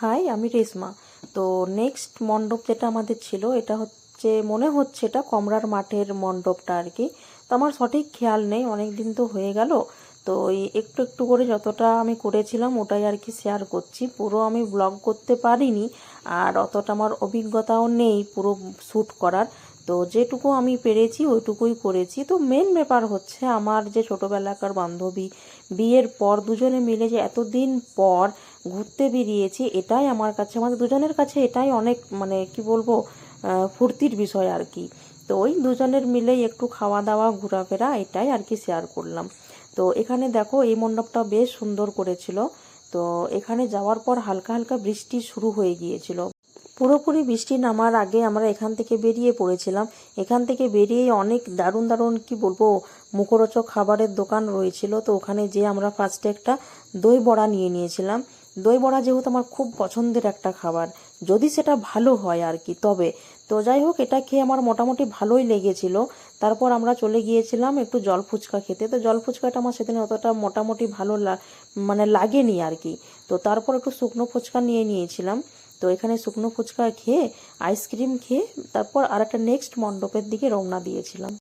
High, আমি রেশমা তো next মণ্ডপ যেটা আমাদের ছিল, এটা হচ্ছে, মনে হচ্ছে এটা কমরার মাঠের মণ্ডপটা আর কি। তো আমার সঠিক খেয়াল নেই অনেক দিন তো হয়ে গেল। তো একটু একটু করে যতটা আমি করেছিলাম, ওটাই আর কি শেয়ার করছি। পুরো আমি ব্লগ করতে পারিনি, আর অতটা আমার অভিজ্ঞতাও নেই পুরো শ্যুট করার। তো যেটুকু আমি পেরেছি, ওইটুকুই করেছি। তো মেন ব্যাপার হচ্ছে, আমার যে ছোটোবেলাকার বান্ধবী বিয়ের পর দুজনে মিলে যে এতদিন পর ঘুরতে বেরিয়েছি, এটাই আমার কাছে, আমাদের দুজনের কাছে এটাই অনেক মানে কি বলব ফুর্তির বিষয় আর কি। তো ওই দুজনের মিলেই একটু খাওয়া দাওয়া ঘোরাফেরা, এটাই আর কি শেয়ার করলাম। তো এখানে দেখো, এই মণ্ডপটা বেশ সুন্দর করেছিল। তো এখানে যাওয়ার পর হালকা হালকা বৃষ্টি শুরু হয়ে গিয়েছিল। পুরোপুরি বৃষ্টি নামার আগে আমরা এখান থেকে বেরিয়ে পড়েছিলাম। এখান থেকে বেরিয়ে অনেক দারুণ দারুণ, কি বলব, মুখরোচক খাবারের দোকান রয়েছিল। তো ওখানে যে আমরা ফার্স্টে একটা দই বড়া নিয়ে নিয়েছিলাম। দই বড়া যেহেতু আমার খুব পছন্দের একটা খাবার, যদি সেটা ভালো হয় আর কি, তবে। তো যাই হোক, এটা খেয়ে আমার মোটামুটি ভালোই লেগেছিল। তারপর আমরা চলে গিয়েছিলাম একটু জল ফুচকা খেতে। তো জল ফুচকাটা আমার সেদিন অতটা মোটামুটি ভালো মানে লাগেনি আর কি। তো তারপর একটু শুকনো ফুচকা নিয়ে নিয়েছিলাম। তো এখানে শুকনো ফুচকা খেয়ে আইসক্রিম খেয়ে, তারপর আর একটা নেক্সট মণ্ডপের দিকে রওনা দিয়েছিলাম।